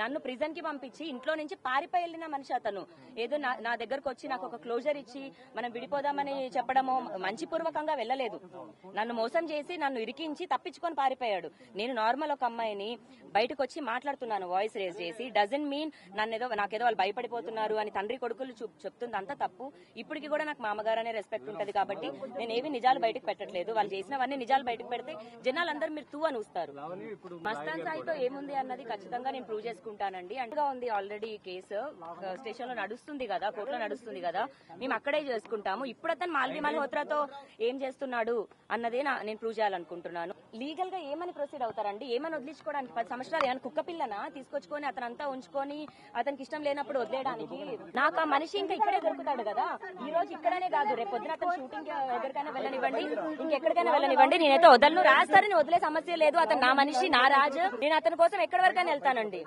నన్ను ప్రిజన్కి పంపించి ఇంట్లో నుంచి పారిపోయి వెళ్ళిన మనిషి అతను. ఏదో నా దగ్గరకు వచ్చి నాకు ఒక క్లోజర్ ఇచ్చి మనం విడిపోదామని చెప్పడమో మంచి పూర్వకంగా వెళ్ళలేదు. నన్ను మోసం చేసి నన్ను ఇరికించి తప్పించుకొని పారిపోయాడు. నేను నార్మల్ ఒక అమ్మాయిని బయటకు వచ్చి మాట్లాడుతున్నాను వాయిస్ రేజ్ చేసి. డజన్ మీన్ నన్ను ఏదో నాకేదో వాళ్ళు భయపడిపోతున్నారు అని తండ్రి కొడుకులు చెప్తుంది అంతా తప్పు. ఇప్పటికి కూడా నాకు మామగారు అనే రెస్పెక్ట్ ఉంటది కాబట్టి నేను ఏవి నిజాలు బయటకు పెట్టట్లేదు. వాళ్ళు చేసినవన్నీ నిజాలు బయటకు పెడితే జనాలందరూ మీరు తూ అని ఊస్తారు. మస్తాన్ సాయితో ఏముంది అన్నది ఖచ్చితంగా నేను ప్రూవ్ తీసుకుంటానండి. అంటగా ఉంది ఆల్రెడీ కేసు స్టేషన్లో నడుస్తుంది కదా కోర్టులో నడుస్తుంది కదా. మేము అక్కడే చేసుకుంటాము. ఇప్పుడు అతను మాల్వి మల్హోత్రాతో ఏం చేస్తున్నాడు అన్నదే నేను ప్రూవ్ చేయాలనుకుంటున్నాను. లీగల్గా ఏమని ప్రొసీడ్ అవుతారండి? ఏమని వదిలించుకోవడానికి పది సంవత్సరాలు ఏమైనా కుక్క పిల్లనా? తీసుకొచ్చుకొని అతను అంతా ఉంచుకొని అతనికి ఇష్టం లేనప్పుడు వదిలేయడానికి? నాకు ఆ మనిషి ఇంకా ఇక్కడే దొరుకుతాడు కదా. ఈ రోజు ఇక్కడనే కాదు. రేపు పొద్దున అతను షూటింగ్ ఎక్కడికైనా వెళ్ళనివ్వండి. ఇంకెక్కడికైనా వెళ్ళనివ్వండి. నేనైతే వదలను. రాస్తారని వదిలే సమస్య లేదు. అతను నా మనిషి నా రాజు. నేను అతని కోసం ఎక్కడి వరకైనా వెళ్తానండి.